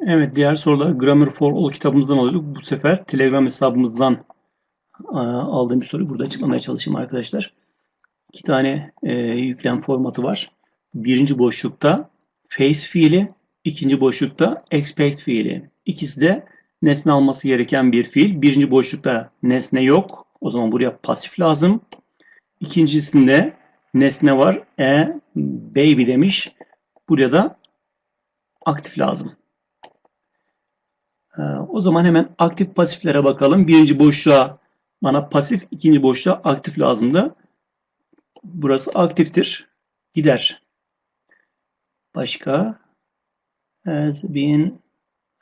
Evet, diğer sorular Grammar for All kitabımızdan alıyorduk. Bu sefer Telegram hesabımızdan e, aldığım bir soruyu burada açıklamaya çalışayım arkadaşlar. İki tane e, yüklem formatı var. Birinci boşlukta face fiili, ikinci boşlukta expect fiili. İkisi de nesne alması gereken bir fiil. Birinci boşlukta nesne yok. O zaman buraya pasif lazım. İkincisinde nesne var. E baby demiş. Buraya da aktif lazım. Ee, O zaman hemen aktif pasiflere bakalım. Birinci boşluğa bana pasif, ikinci boşluğa aktif lazımdı. Burası aktiftir. Gider. Başka? Has been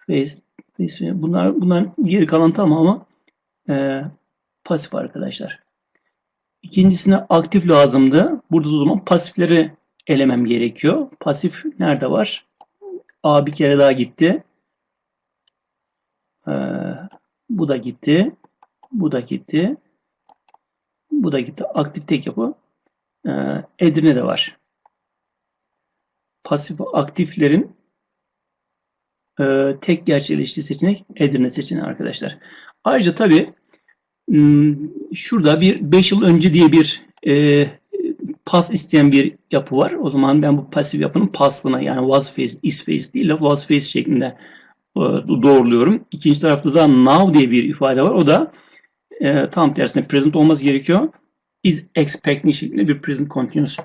face, face- bunlar geri kalan tamamı e, pasif arkadaşlar. İkincisine aktif lazımdı. Burada da o zaman pasifleri elemem gerekiyor. Pasif nerede var? A bir kere daha gitti. Ee, bu da gitti. Bu da gitti. Bu da gitti. Aktif tek yapı. Ee, Edirne de var. Pasif aktiflerin e, tek gerçekleştiği seçenek Edirne seçeneği arkadaşlar. Ayrıca tabii m, şurada bir 5 yıl önce diye bir e, pas isteyen bir yapı var. O zaman ben bu pasif yapının paslığına yani was faced, is faced değil de was faced şeklinde doğruluyorum. İkinci tarafta da now diye bir ifade var. O da e, tam tersine present olması gerekiyor. Is expecting şeklinde bir present continuous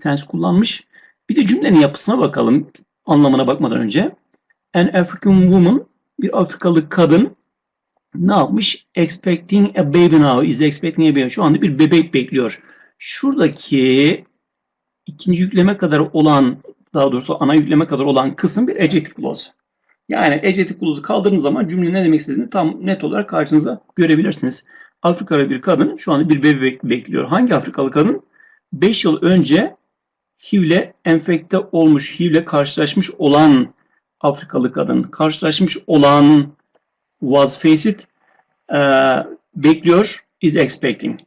tense kullanmış. Bir de cümlenin yapısına bakalım anlamına bakmadan önce. An African woman bir Afrikalı kadın ne yapmış? Expecting a baby now. Is expecting a baby. Şu anda bir bebek bekliyor. Şuradaki ikinci yükleme kadar olan daha doğrusu ana yükleme kadar olan kısım bir adjective clause. Yani adjective clause'u kaldırdığınız zaman cümle ne demek istediğini tam net olarak karşınıza görebilirsiniz. Afrikalı bir kadın şu anda bir bebek bekliyor. Hangi Afrikalı kadın? 5 yıl önce HIV'le enfekte olmuş, HIV'le karşılaşmış olan Afrikalı kadın. Karşılaşmış olan was faced, e, bekliyor, is expecting.